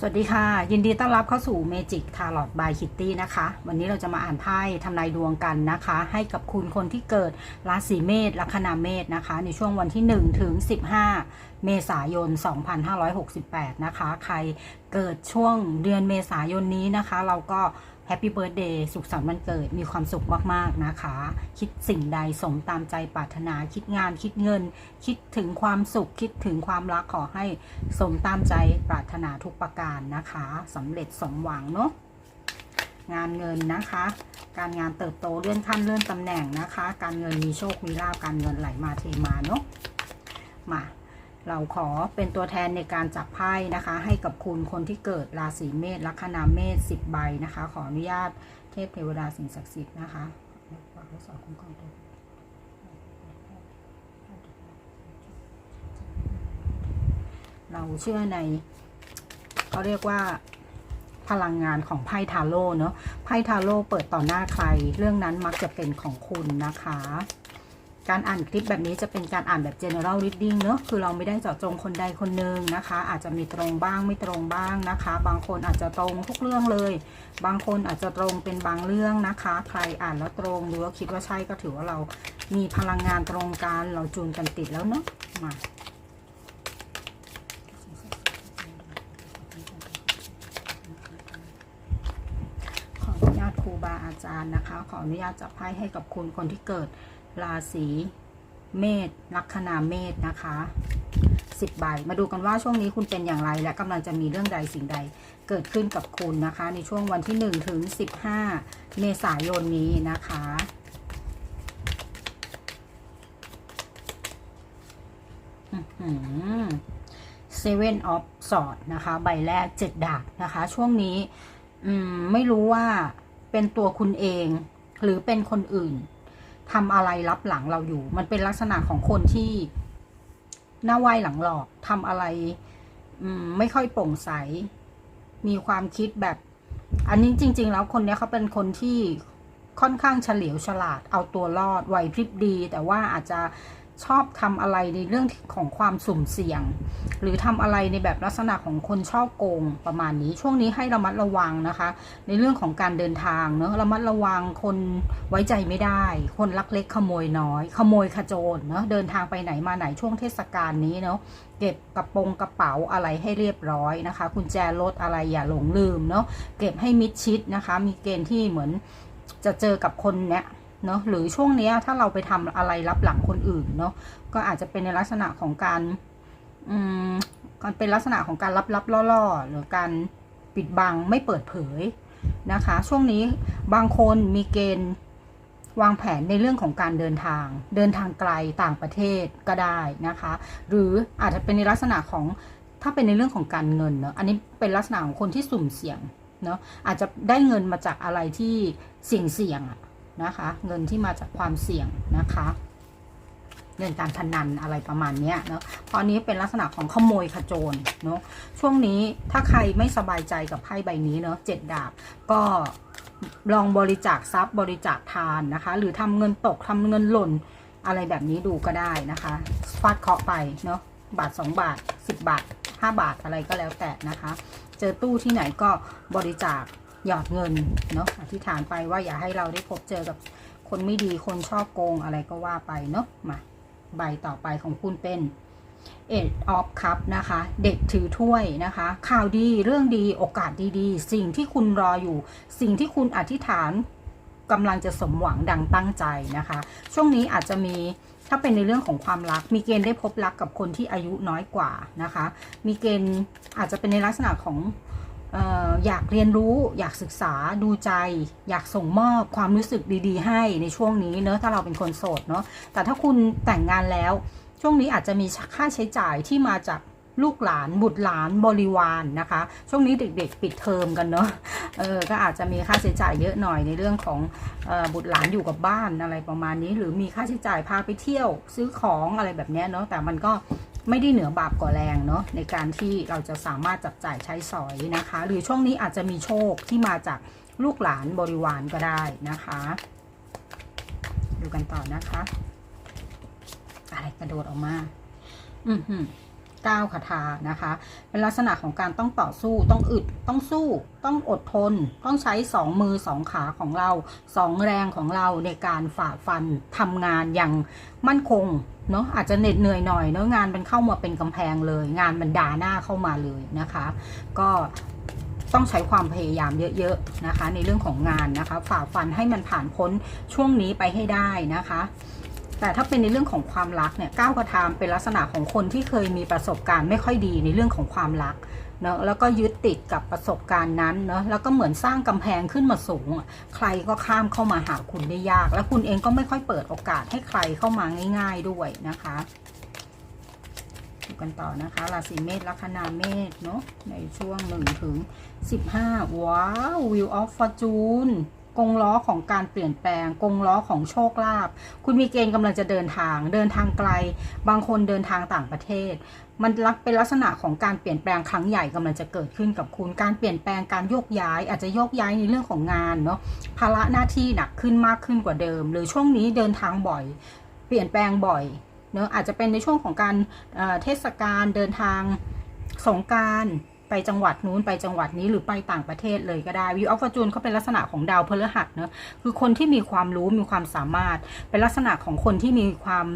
สวัสดีค่ะ ยินดีต้อนรับเข้าสู่ Magic Tarot by Kitty นะคะ วันนี้เราจะมาอ่านไพ่ทำนายดวงกันนะคะ ให้กับคุณคนที่เกิดราศีเมษลัคนาเมษนะคะ ในช่วงวันที่ 1 ถึง 15 เมษายน 2568 นะคะ ใครเกิดช่วงเดือนเมษายนนี้นะคะ เราก็ แฮปปี้เบิร์ดเดย์สุขสันต์วันเกิดมีความสุขมากๆนะคะ คิดสิ่งใดสมตามใจปรารถนาคิดงานคิดเงิน คิดถึงความสุขคิดถึงความรักขอให้สมตามใจปรารถนาทุกประการนะคะสำเร็จสมหวังเนาะงานเงินนะคะ การงานเติบโตเลื่อนขั้นเลื่อนตำแหน่งนะคะ การเงินมีโชคมีลาภการเงินไหลมาเทมาเนาะมา เราขอเป็นตัวแทนในการจับไพ่นะคะ ให้กับคุณคนที่เกิดราศีเมษลัคนาเมษสิบใบนะคะ ขออนุญาตเทพเทวดาสิ่งศักดิ์สิทธิ์นะคะฝากทดสอบคุ้มครองตัวเราเชื่อในเขาเรียกว่าพลังงานของไพ่ทาโร่เนาะไพ่ทาโร่เปิดต่อหน้าใคร เรื่องนั้นมักจะเป็นของคุณนะคะ การอ่านคลิปแบบนี้จะเป็นการอ่านแบบ general reading เนอะคือเราไม่ได้เจาะจงคนใดคนหนึ่งนะคะ อาจจะมีตรงบ้างไม่ตรงบ้างนะคะ บางคนอาจจะตรงทุกเรื่องเลย บางคนอาจจะตรงเป็นบางเรื่องนะคะ ใครอ่านแล้วตรงหรือว่าคิดว่าใช่ก็ถือว่าเรามีพลังงานตรงกันเราจูนกันติดแล้วเนาะมาขออนุญาตครูบาอาจารย์นะคะ ขออนุญาตจับไพ่ให้กับคุณคนที่เกิด ราศีเมษลัคนาเมษนะคะสิบใบ มาดูกันว่าช่วงนี้คุณเป็นอย่างไร และกำลังจะมีเรื่องใดสิ่งใดเกิดขึ้นกับคุณนะคะ ในช่วงวันที่หนึ่งถึงสิบห้าเมษายนนี้นะคะ เซเว่นออฟสอดนะคะ ใบแรกเจ็ดดาบนะคะ ช่วงนี้ไม่รู้ว่าเป็นตัวคุณเองหรือเป็นคนอื่น ทำอะไรรับหลังเราอยู่ มันเป็นลักษณะของคนที่หน้าไหวหลังหลอกทำอะไรอืมไม่ค่อยโปร่งใส มีความคิดแบบ อันนี้จริง ๆ แล้วคนนี้เขาเป็นคนที่ค่อนข้างเฉลียวฉลาด เอาตัวรอดไหวพริบดี แต่ว่าอาจจะ ชอบทำอะไรในเรื่องของความสุ่มเสี่ยง หรือทำอะไรในแบบลักษณะของคนชอบโกงประมาณนี้ ช่วงนี้ให้ระมัดระวังนะคะ ในเรื่องของการเดินทางเนอะระมัดระวังคนไว้ใจไม่ได้ คนลักเล็กขโมยน้อย ขโมยขโจรเนอะเดินทางไปไหนมาไหนช่วงเทศกาลนี้เนาะเก็บกระโปรงกระเป๋าอะไรให้เรียบร้อยนะคะกุญแจรถอะไรอย่าหลงลืมเนาะเก็บให้มิดชิดนะคะ มีเกณฑ์ที่เหมือนจะเจอกับคนเนี้ย เนาะหรือช่วงนี้ถ้าเราไปทำอะไรรับหลังคนอื่นเนาะก็อาจจะเป็นในลักษณะของการอืมการเป็นลักษณะของการลับลับล่อๆหรือการปิดบังไม่เปิดเผยนะคะ ช่วงนี้บางคนมีเกณฑ์วางแผนในเรื่องของการเดินทาง เดินทางไกลต่างประเทศก็ได้นะคะ หรืออาจจะเป็นในลักษณะของถ้าเป็นในเรื่องของการเงินเนาะอันนี้เป็นลักษณะของคนที่สุ่มเสี่ยงเนาะอาจจะได้เงินมาจากอะไรที่เสี่ยงเสี่ยงอะ นะคะ เงินที่มาจากความเสี่ยงนะคะเงินการพนันอะไรประมาณนี้เนาะเพราะอันนี้เป็นลักษณะของขโมยขโจรเนาะ ช่วงนี้ถ้าใครไม่สบายใจกับไพ่ใบนี้เนาะเจ็ดดาบ ก็ลองบริจาคทรัพย์บริจาคทานนะคะ หรือทำเงินตกทำเงินหล่นอะไรแบบนี้ดูก็ได้นะคะฟาดเคาะไปเนาะบาทสองบาทสิบบาทห้าบาทอะไรก็แล้วแต่นะคะ เจอตู้ที่ไหนก็บริจาค หยอดเงินเนาะอธิษฐานไปว่าอย่าให้เราได้พบเจอกับคนไม่ดีคนชอบโกงอะไรก็ว่าไปเนาะมาใบต่อไปของคุณเป็นเอ็ดออฟคัพนะคะ เด็กถือถ้วยนะคะ ข่าวดีเรื่องดีโอกาสดีๆ สิ่งที่คุณรออยู่ สิ่งที่คุณอธิษฐานกำลังจะสมหวังดังตั้งใจนะคะ ช่วงนี้อาจจะมีถ้าเป็นในเรื่องของความรัก มีเกณฑ์ได้พบรักกับคนที่อายุน้อยกว่านะคะ มีเกณฑ์อาจจะเป็นในลักษณะของ อยากเรียนรู้อยากศึกษาดูใจ อยากส่งมอบความรู้สึกดี ๆ ให้ในช่วงนี้เนอะถ้าเราเป็นคนโสดเนาะแต่ถ้าคุณแต่งงานแล้ว ช่วงนี้อาจจะมีค่าใช้จ่ายที่มาจากลูกหลานบุตรหลานบริวารนนะคะ ช่วงนี้เด็กๆ ปิดเทอมกันเนาะเออก็อาจจะมีค่าใช้จ่ายเยอะหน่อยในเรื่องของออบุตรหลานอยู่กับบ้านอะไรประมาณนี้ หรือมีค่าใช้จ่ายพาไปเที่ยวซื้อของอะไรแบบนี้เนาะแต่มันก็ ไม่ได้เหนือบาปกว่าแรงเนาะในการที่เราจะสามารถจับจ่ายใช้สอยนะคะ หรือช่วงนี้อาจจะมีโชคที่มาจากลูกหลานบริวารก็ได้นะคะ ดูกันต่อนะคะ อะไรกระโดดออกมา อือหือก้าวคาถานะคะ เป็นลักษณะของการต้องต่อสู้ต้องอึดต้องสู้ ต้องอดทน ต้องใช้สองมือสองขาของเราสองแรงของเราในการฝ่าฟันทำงานอย่างมั่นคง เนาะอาจจะเหน็ดเหนื่อยหน่อยเนาะงานมันเข้ามาเป็นกำแพงเลย งานมันด่าหน้าเข้ามาเลยนะคะ ก็ต้องใช้ความพยายามเยอะๆนะคะ ในเรื่องของงานนะคะฝ่าฟันให้มันผ่านพ้นช่วงนี้ไปให้ได้นะคะแต่ถ้าเป็นในเรื่องของความรักเนี่ยก้าวกระทำเป็นลักษณะของคนที่เคยมีประสบการณ์ไม่ค่อยดีในเรื่องของความรัก เนาะแล้วก็ยึดติดกับประสบการณ์นั้นเนาะแล้วก็เหมือนสร้างกำแพงขึ้นมาสูงอะใครก็ข้ามเข้ามาหาคุณได้ยาก และคุณเองก็ไม่ค่อยเปิดโอกาสให้ใครเข้ามาง่าย ๆด้วยนะคะดูกันต่อนะคะราศีเมษลัคนาเมษเนาะในช่วง1ถึง15ว้าววิวออฟฟอร์จูน กงล้อของการเปลี่ยนแปลง กงล้อของโชคลาภคุณมีเกณฑ์กำลังจะเดินทาง เดินทางไกล บางคนเดินทางต่างประเทศ มันลักเป็นลักษณะของการเปลี่ยนแปลงครั้งใหญ่กำลังจะเกิดขึ้นกับคุณ การเปลี่ยนแปลงการโยกย้าย อาจจะโยกย้ายในเรื่องของงานเนาะภาระหน้าที่หนักขึ้นมากขึ้นกว่าเดิม หรือช่วงนี้เดินทางบ่อย เปลี่ยนแปลงบ่อยเนอะอาจจะเป็นในช่วงของการเอ่อเทศกาลเดินทางสงการ ไปจังหวัดนู้นไปจังหวัดนี้หรือไปต่างประเทศเลยก็ได้วิวออฟฟอร์จูนเขาเป็นลักษณะของดาวพฤหัสเนอะคือคนที่มีความรู้มีความสามารถ เป็นลักษณะของคนที่มีความ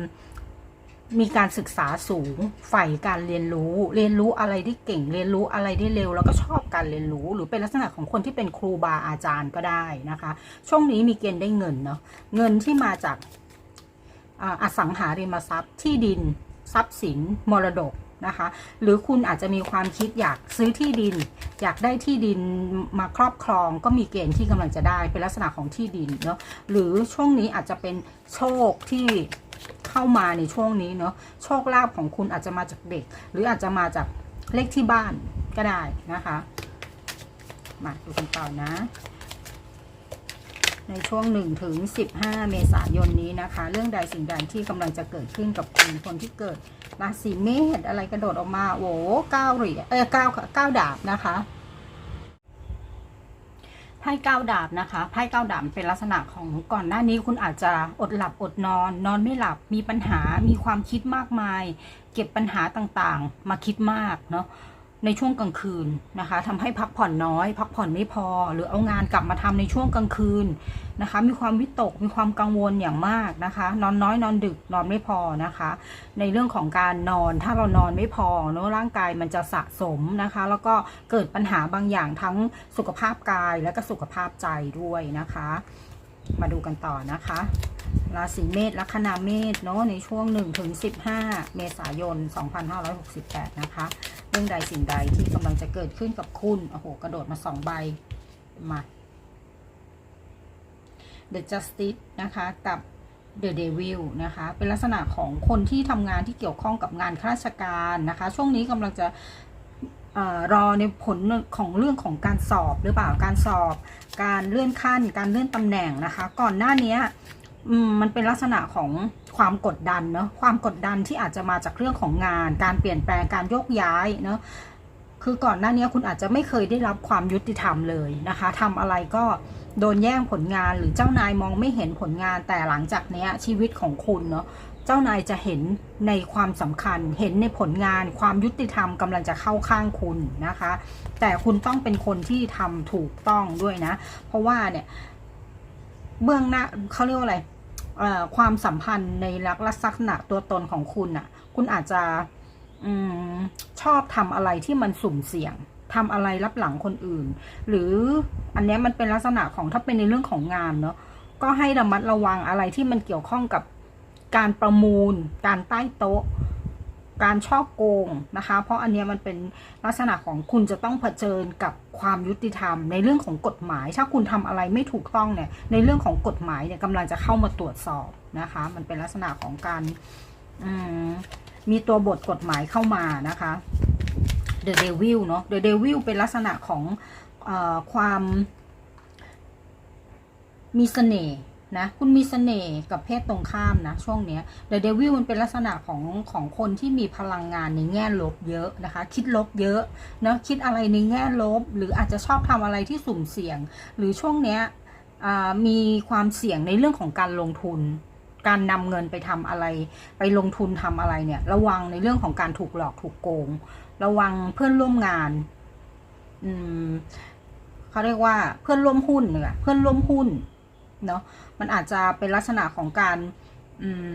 มีการศึกษาสูงใฝ่การเรียนรู้ เรียนรู้อะไรที่เก่ง เรียนรู้อะไรได้เร็ว แล้วก็ชอบการเรียนรู้ หรือเป็นลักษณะของคนที่เป็นครูบาอาจารย์ก็ได้นะคะ ช่วงนี้มีเกณฑ์ได้เงินเนาะเงินที่มาจากอสังหาริมทรัพย์ที่ดิน ทรัพย์สิน มรดก นะคะ หรือคุณอาจจะมีความคิดอยากซื้อที่ดิน อยากได้ที่ดินมาครอบครอง ก็มีเกณฑ์ที่กำลังจะได้เป็นลักษณะของที่ดินเนาะหรือช่วงนี้อาจจะเป็นโชคที่เข้ามาในช่วงนี้เนาะโชคลาภของคุณอาจจะมาจากเด็ก หรืออาจจะมาจากเลขที่บ้านก็ได้นะคะ มาดูกันต่อนะ ในช่วง 1 ถึง 15 เมษายนนี้นะคะ เรื่องใดสิ่งใดที่กำลังจะเกิดขึ้นกับคุณคนที่เกิดราศีเมษอะไรกระโดดออกมาโอ้เก้าเหรียญเออเก้าเก้าดาบนะคะไพ่เก้าดาบนะคะไพ่เก้าดาบเป็นลักษณะของก่อนหน้านี้คุณอาจจะอดหลับอดนอน นอนไม่หลับมีปัญหามีความคิดมากมาย เก็บปัญหาต่างๆ มาคิดมากเนาะ ในช่วงกลางคืนนะคะทำให้พักผ่อนน้อย พักผ่อนไม่พอ หรือเอางานกลับมาทำในช่วงกลางคืนนะคะ มีความวิตกมีความกังวลอย่างมากนะคะ นอนน้อยนอนดึกนอนไม่พอนะคะ ในเรื่องของการนอนถ้าเรานอนไม่พอเนอะร่างกายมันจะสะสมนะคะ แล้วก็เกิดปัญหาบางอย่างทั้งสุขภาพกายและก็สุขภาพใจด้วยนะคะ มาดูกันต่อนะคะ ราศีเมษลัคนาเมษเนาะในช่วง1ถึง15 เมษายน 2568 นะคะ เรื่องใดสิ่งใดที่กำลังจะเกิดขึ้นกับคุณโอ้โหกระโดดมาสองใบมา The Justice นะคะกับ The Devil นะคะ เป็นลักษณะของคนที่ทำงานที่เกี่ยวข้องกับงานข้าราชการนะคะ ช่วงนี้กำลังจะ รอในผลของเรื่องของการสอบหรือเปล่าการสอบ การเลื่อนขั้น การเลื่อนตำแหน่งนะคะ ก่อนหน้านี้มันเป็นลักษณะของความกดดันเนาะความกดดันที่อาจจะมาจากเรื่องของงาน การเปลี่ยนแปลงการโยกย้ายเนาะคือก่อนหน้านี้คุณอาจจะไม่เคยได้รับความยุติธรรมเลยนะคะทำอะไรก็โดนแย่งผลงานหรือเจ้านายมองไม่เห็นผลงานแต่หลังจากนี้ชีวิตของคุณเนาะ จ้านายจะเห็นในความสำคัญ เห็นในผลงานความยุติธรรมกำลังจะเข้าข้างคุณนะคะ แต่คุณต้องเป็นคนที่ทำถูกต้องด้วยนะ เพราะว่าเนี่ยเบื้องหน้าเขาเรียกว่าอะไรความสัมพันธ์ในลักษณะตัวตนของคุณน่ะ คุณอาจจะอชอบทำอะไรที่มันสุ่มเสี่ยงทำอะไรรับหลังคนอื่น หรืออันนี้มันเป็นลักษณะของถ้าเป็นในเรื่องของงานเนาะก็ให้ระมัดระวังอะไรที่มันเกี่ยวข้องกับ การประมูล การใต้โต๊ะ การชอบโกงนะคะ เพราะอันเนี้ยมันเป็นลักษณะของคุณจะต้องเผชิญกับความยุติธรรม ในเรื่องของกฎหมาย ถ้าคุณทำอะไรไม่ถูกต้องเนี่ย ในเรื่องของกฎหมายเนี่ยกำลังจะเข้ามาตรวจสอบนะคะ มันเป็นลักษณะของการมมีตัวบทกฎหมายเข้ามานะคะ The Devil เนาะ The Devil เป็นลักษณะของอความมีเสน่ห์ นะคุณมีเสน่ห์กับเพศตรงข้ามนะ ช่วงเนี้ย The Devil มันเป็นลักษณะของของคนที่มีพลังงานในแง่ลบเยอะนะคะ คิดลบเยอะเนาะคิดอะไรในแง่ลบ หรืออาจจะชอบทำอะไรที่สุ่มเสี่ยง หรือช่วงเนี้ยมีความเสี่ยงในเรื่องของการลงทุน การนำเงินไปทำอะไร ไปลงทุนทำอะไรเนี่ย ระวังในเรื่องของการถูกหลอกถูกโกง ระวังเพื่อนร่วมงานอืมเขาเรียกว่าเพื่อนร่วมหุ้นเนี่ยเพื่อนร่วมหุ้น เนาะมันอาจจะเป็นลักษณะของการ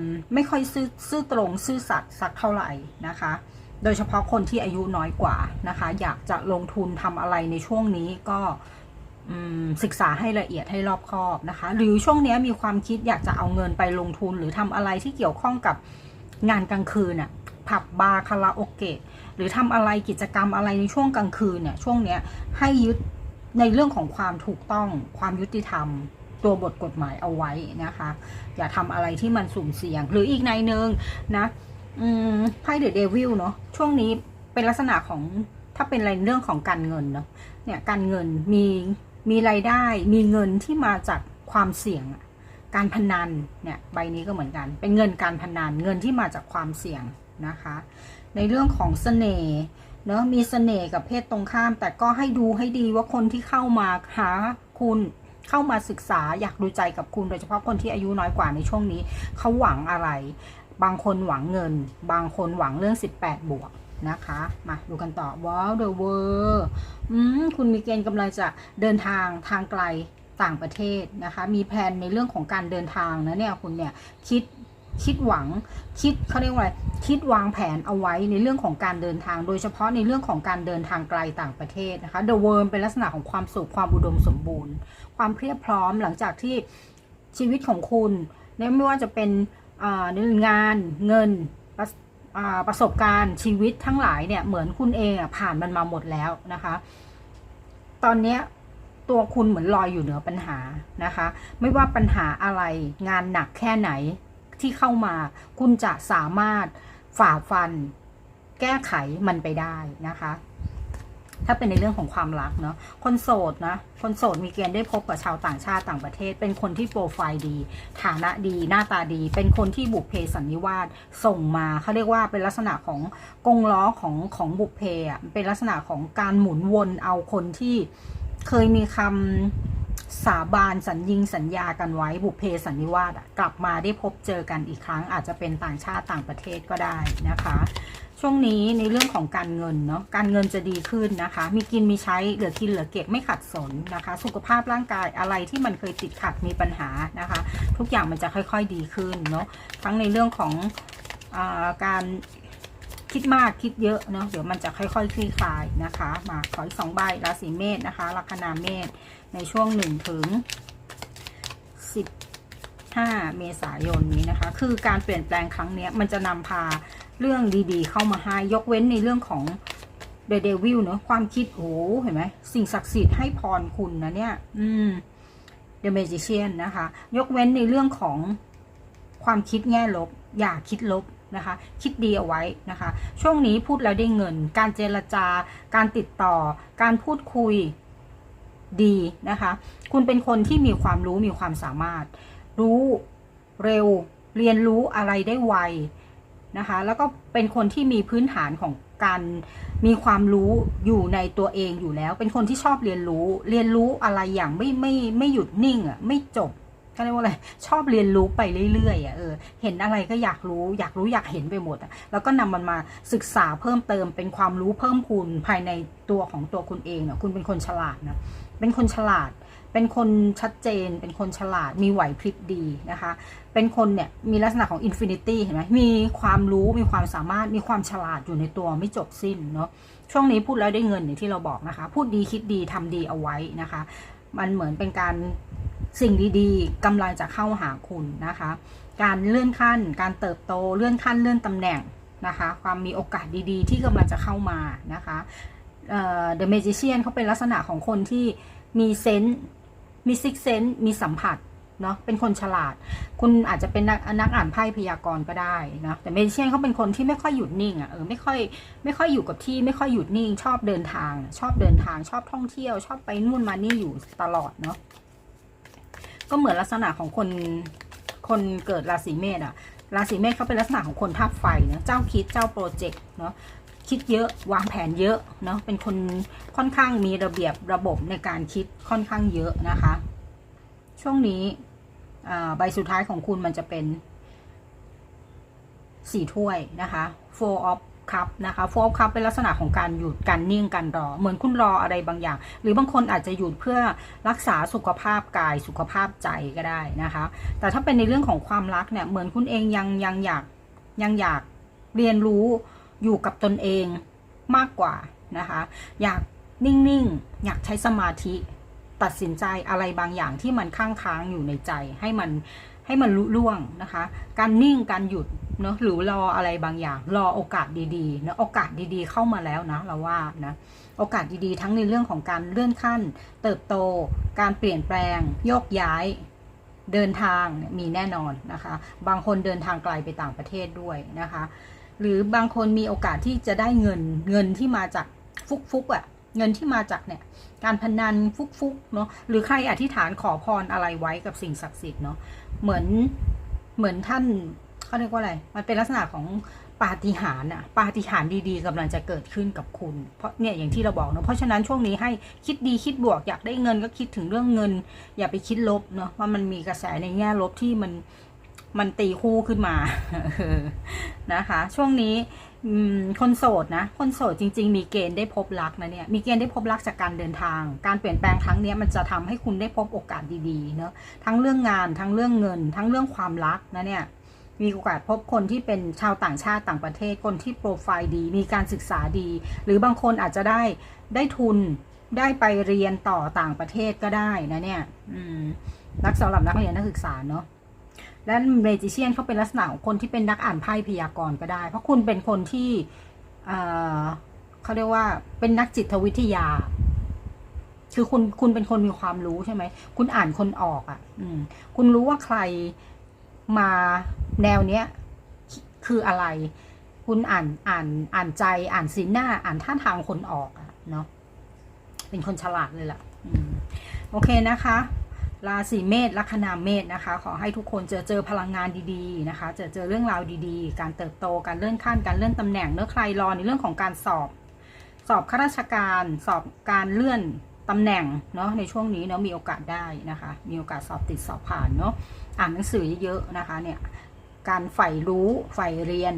มไม่ค่อยซื่อซื่อตรงซื่อสัตย์สักเท่าไหร่นะคะ โดยเฉพาะคนที่อายุน้อยกว่านะคะ อยากจะลงทุนทำอะไรในช่วงนี้ก็ศึกษาให้ละเอียดให้รอบคอบนะคะ หรือช่วงนี้มีความคิดอยากจะเอาเงินไปลงทุนหรือทำอะไรที่เกี่ยวข้องกับงานกลางคืนน่ะผับบาร์คาราโอเกะหรือทำอะไรกิจกรรมอะไรในช่วงกลางคืนเนี่ยช่วงเนี้ยให้ยึดในเรื่องของความถูกต้องความยุติธรรม ตัวบทกฎหมายเอาไว้นะคะ อย่าทำอะไรที่มันสุ่มเสี่ยง หรืออีกในหนึ่งนะไพ่เดอะเดวิลเนาะช่วงนี้เป็นลักษณะของถ้าเป็นอะไรเรื่องของการเงินเนาะเนี่ยการเงินมีมีรายได้มีเงินที่มาจากความเสี่ยงการพนันเนี่ยใบนี้ก็เหมือนกัน เป็นเงินการพนันเงินที่มาจากความเสี่ยงนะคะ ในเรื่องของเสน่ห์เนาะมีเสน่ห์กับเพศตรงข้าม แต่ก็ให้ดูให้ดีว่าคนที่เข้ามาหาคุณ เข้ามาศึกษาอยากดูใจกับคุณ โดยเฉพาะคนที่อายุน้อยกว่าในช่วงนี้ เขาหวังอะไร บางคนหวังเงิน บางคนหวังเรื่อง 18 บวกนะคะ มาดูกันต่อว้าวเดอะเวอร์คุณมีเกณฑ์กำลังจะเดินทางทางไกลต่างประเทศนะคะ มีแผนในเรื่องของการเดินทางนะเนี่ยคุณเนี่ยคิด คิดหวังคิดเขาเรียกว่าอะไรคิดวางแผนเอาไว้ในเรื่องของการเดินทาง โดยเฉพาะในเรื่องของการเดินทางไกลต่างประเทศนะคะ the world เป็นลักษณะของความสุขความอุดมสมบูรณ์ ความเพียบพร้อมหลังจากที่ชีวิตของคุณไม่ว่าจะเป็นในงานเงินประอ่าประสบการณ์ชีวิตทั้งหลายเนี่ยเหมือนคุณเองอะผ่านมันมาหมดแล้วนะคะ ตอนนี้ตัวคุณเหมือนลอยอยู่เหนือปัญหานะคะ ไม่ว่าปัญหาอะไรงานหนักแค่ไหน ที่เข้ามา คุณจะสามารถฝ่าฟัน แก้ไขมันไปได้นะคะ ถ้าเป็นในเรื่องของความรักเนาะคนโสดนะคนโสดมีเกณฑ์ได้พบกับชาวต่างชาติต่างประเทศ เป็นคนที่โปรไฟล์ดี ฐานะดีหน้าตาดี เป็นคนที่บุพเพสันนิวาสส่งมาเขาเรียกว่าเป็นลักษณะของกงล้อของของบุพเพอะเป็นลักษณะของการหมุนวนเอาคนที่เคยมีคำ สาบานสัญญิงสัญญากันไว้บุพเพสันนิวาสกลับมาได้พบเจอกันอีกครั้ง อาจจะเป็นต่างชาติต่างประเทศก็ได้นะคะ ช่วงนี้ในเรื่องของการเงินเนาะการเงินจะดีขึ้นนะคะ มีกินมีใช้เหลือกินเหลือเก็บไม่ขัดสนนะคะ สุขภาพร่างกายอะไรที่มันเคยติดขัดมีปัญหานะคะ ทุกอย่างมันจะค่อยๆดีขึ้นเนาะทั้งในเรื่องของอการ คิดมากคิดเยอะเนาะเดี๋ยวมันจะค่อยๆคลี่คลายนะคะ มาขออีกสองใบราศีเมษนะคะลัคนาเมษในช่วงหนึ่งถึงสิบ5เมษายนนี้นะคะ คือการเปลี่ยนแปลงครั้งนี้มันจะนำพาเรื่องดีๆ เข้ามาให้ยกเว้นในเรื่องของเดเดวิลเนอะความคิดโอ้เห็นไหมสิ่งศักดิ์สิทธิ์ให้พรคุณนะเนี่ย อืมเดเมจิเชียนนะคะ ยกเว้นในเรื่องของความคิดแง่ลบ อย่าคิดลบ นะคะ คิดดีเอาไว้นะคะ ช่วงนี้พูดแล้วได้เงิน การเจรจา การติดต่อ การพูดคุยดีนะคะ คุณเป็นคนที่มีความรู้มีความสามารถ รู้เร็ว เรียนรู้อะไรได้ไวนะคะ แล้วก็เป็นคนที่มีพื้นฐานของการมีความรู้อยู่ในตัวเองอยู่แล้ว เป็นคนที่ชอบเรียนรู้ เรียนรู้อะไรอย่างไม่ไม่ไม่หยุดนิ่งอะไม่จบ เขาเรียกว่าอะไรชอบเรียนรู้ไปเรื่อยๆอะเออเห็นอะไรก็อยากรู้อยากรู้อยากเห็นไปหมดอะแล้วก็นำมันมาศึกษาเพิ่มเติมเป็นความรู้เพิ่มพูนภายในตัวของตัวคุณเองเนาะคุณเป็นคนฉลาดนะเป็นคนฉลาด เป็นคนชัดเจน เป็นคนฉลาด มีไหวพริบดีนะคะ เป็นคนเนี่ยมีลักษณะของอินฟินิตี้เห็นไหมมีความรู้มีความสามารถมีความฉลาดอยู่ในตัวไม่จบสิ้นเนาะช่วงนี้พูดแล้วได้เงินอย่างที่เราบอกนะคะ พูดดีคิดดีทำดีเอาไว้นะคะ มันเหมือนเป็นการ สิ่งดีๆกำลังจะเข้าหาคุณนะคะ การเลื่อนขั้น การเติบโตเลื่อนขั้นเลื่อนตำแหน่งนะคะ ความมีโอกาสดีๆ ที่กำลังจะเข้ามานะคะเอ่อ The Magician เขาเป็นลักษณะของคนที่มีเซนส์มีซิกเซนส์มีสัมผัสเนาะเป็นคนฉลาด คุณอาจจะเป็นนักนักอ่านไพ่พยากรณ์ก็ได้นะแต่เมจิเชียนเขาเป็นคนที่ไม่ค่อยหยุดนิ่งอะเออไม่ค่อยไม่ค่อยอยู่กับที่ไม่ค่อยหยุดนิ่ง ชอบเดินทาง ชอบเดินทางชอบท่องเที่ยว ชอบไปนู่นมานี่อยู่ตลอดเนาะ ก็เหมือนลักษณะของคนคนเกิดราศีเมษอะราศีเมษเขาเป็นลักษณะของคนธาตุไฟเนาะเจ้าคิดเจ้าโปรเจกต์เนาะคิดเยอะวางแผนเยอะเนาะเป็นคนค่อนข้างมีระเบียบระบบในการคิดค่อนข้างเยอะนะคะ ช่วงนี้ใบสุดท้ายของคุณมันจะเป็นสี่ถ้วยนะคะ four of cup นะคะ four of cup เป็นลักษณะของการหยุดการนิ่งการรอ เหมือนคุณรออะไรบางอย่าง หรือบางคนอาจจะหยุดเพื่อรักษาสุขภาพกายสุขภาพใจก็ได้นะคะ แต่ถ้าเป็นในเรื่องของความรักเนี่ยเหมือนคุณเองยังยังอยากยังอยากเรียนรู้อยู่กับตนเองมากกว่านะคะ อยากนิ่งๆ อยากใช้สมาธิตัดสินใจอะไรบางอย่างที่มันค้างค้างอยู่ในใจให้มัน ให้มันลุล่วงนะคะ การนิ่งการหยุดเนาะหรือรออะไรบางอย่าง รอโอกาสดีๆเนะโอกาสดีๆเข้ามาแล้วนะเราว่านะโอกาสดีๆ ทั้งในเรื่องของการเลื่อนขั้น เติบโต การเปลี่ยนแปลง โยกย้ายเดินทางมีแน่นอนนะคะ บางคนเดินทางไกลไปต่างประเทศด้วยนะคะ หรือบางคนมีโอกาสที่จะได้เงินเงินที่มาจากฟุกฟุกๆอะ่ะ เงินที่มาจากเนี่ยการพนันฟุกฟุกๆเนาะหรือใครอธิษฐานขอพรอะไรไว้กับสิ่งศักดิ์สิทธิ์เนาะเหมือนเหมือนท่านเขาเรียกว่าอะไร มันเป็นลักษณะของปาฏิหาริย์อะปาฏิหาริย์ดีๆกำลังจะเกิดขึ้นกับคุณ เพราะเนี่ยอย่างที่เราบอกเนาะเพราะฉะนั้นช่วงนี้ให้คิดดีคิดบวกอยากได้เงินก็คิดถึงเรื่องเงิน อย่าไปคิดลบเนาะว่ามันมีกระแสในแง่ลบที่มัน มันตีคู่ขึ้นมานะคะ ช่วงนี้คนโสดนะ คนโสดจริง ๆ มีเกณฑ์ได้พบรักนะเนี่ย มีเกณฑ์ได้พบรักจากการเดินทาง การเปลี่ยนแปลงครั้งนี้มันจะทำให้คุณได้พบโอกาสดีๆเนาะ ทั้งเรื่องงาน ทั้งเรื่องเงิน ทั้งเรื่องความรักนะเนี่ย มีโอกาสพบคนที่เป็นชาวต่างชาติต่างประเทศ คนที่โปรไฟล์ดี มีการศึกษาดี หรือบางคนอาจจะได้ได้ทุน ได้ไปเรียนต่อต่างประเทศก็ได้นะเนี่ย อืม รักสำหรับนักเรียนนักศึกษาเนาะ และเมจิเชียนเขาเป็นลักษณะของคนที่เป็นนักอ่านไพ่พยากรณ์ก็ได้ เพราะคุณเป็นคนที่เขาเรียกว่าเป็นนักจิตวิทยา คือคุณคุณเป็นคนมีความรู้ใช่ไหม คุณอ่านคนออกอะ อืม คุณรู้ว่าใครมาแนวเนี้ยคืออะไร คุณอ่านอ่านอ่านใจอ่านสีหน้า อ่านท่าทางคนออกอะเนาะเป็นคนฉลาดเลยล่ะ โอเคนะคะ ราศีเมษลัคนาเมษนะคะ ขอให้ทุกคนเจอเจอพลังงานดีๆนะคะ เจอเจอเรื่องราวดีๆ การเติบโตการเลื่อนขั้นการเลื่อนตำแหน่งเนื้อใครรอในเรื่องของการสอบ สอบข้าราชการ สอบการเลื่อนตำแหน่งเนาะในช่วงนี้เนาะมีโอกาสได้นะคะ มีโอกาสสอบติดสอบผ่านเนาะอ่านหนังสือเยอะๆนะคะเนี่ยการใฝ่รู้ใฝ่เรียน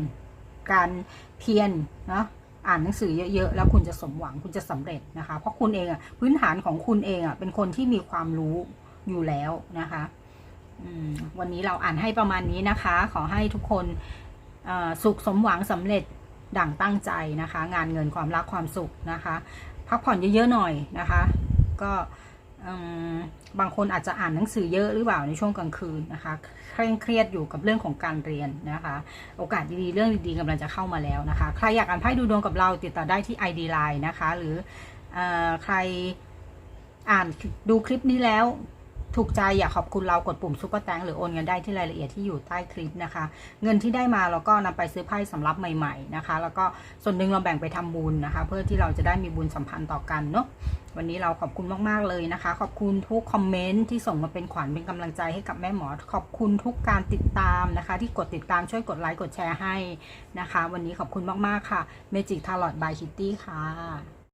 การเพียรเนาะอ่านหนังสือเยอะๆ แล้วคุณจะสมหวังคุณจะสำเร็จนะคะ เพราะคุณเองอะพื้นฐานของคุณเองอะเป็นคนที่มีความรู้ อยู่แล้วนะคะวันนี้เราอ่านให้ประมาณนี้นะคะ ขอให้ทุกคนสุขสมหวังสำเร็จดั่งตั้งใจนะคะ งานเงินความรักความสุขนะคะ พักผ่อนเยอะๆหน่อยนะคะ ก็บางคนอาจจะอ่านหนังสือเยอะหรือเปล่าในช่วงกลางคืนนะคะเคร่งเครียดอยู่กับเรื่องของการเรียนนะคะ โอกาสดีๆเรื่องดีๆกำลังจะเข้ามาแล้วนะคะ ใครอยากอ่านไพ่ดูดวงกับเราติดต่อได้ที่ ID Line นะคะ หรืออใครอ่านดูคลิปนี้แล้ว ถูกใจอยากขอบคุณเรากดปุ่มซุปเปอร์แตงหรือโอนเงินได้ที่รายละเอียดที่อยู่ใต้คลิปนะคะ เงินที่ได้มาเราก็นำไปซื้อไพ่สำรับใหม่ ๆนะคะ แล้วก็ส่วนหนึ่งเราแบ่งไปทำบุญนะคะ เพื่อที่เราจะได้มีบุญสัมพันธ์ต่อกันเนาะวันนี้เราขอบคุณมากๆเลยนะคะ ขอบคุณทุกคอมเมนต์ที่ส่งมาเป็นขวัญเป็นกำลังใจให้กับแม่หมอ ขอบคุณทุกการติดตามนะคะ ที่กดติดตามช่วยกดไลค์กดแชร์ให้นะคะ วันนี้ขอบคุณมากๆค่ะเมจิกทาร์ลอตบายคิตตี้ค่ะ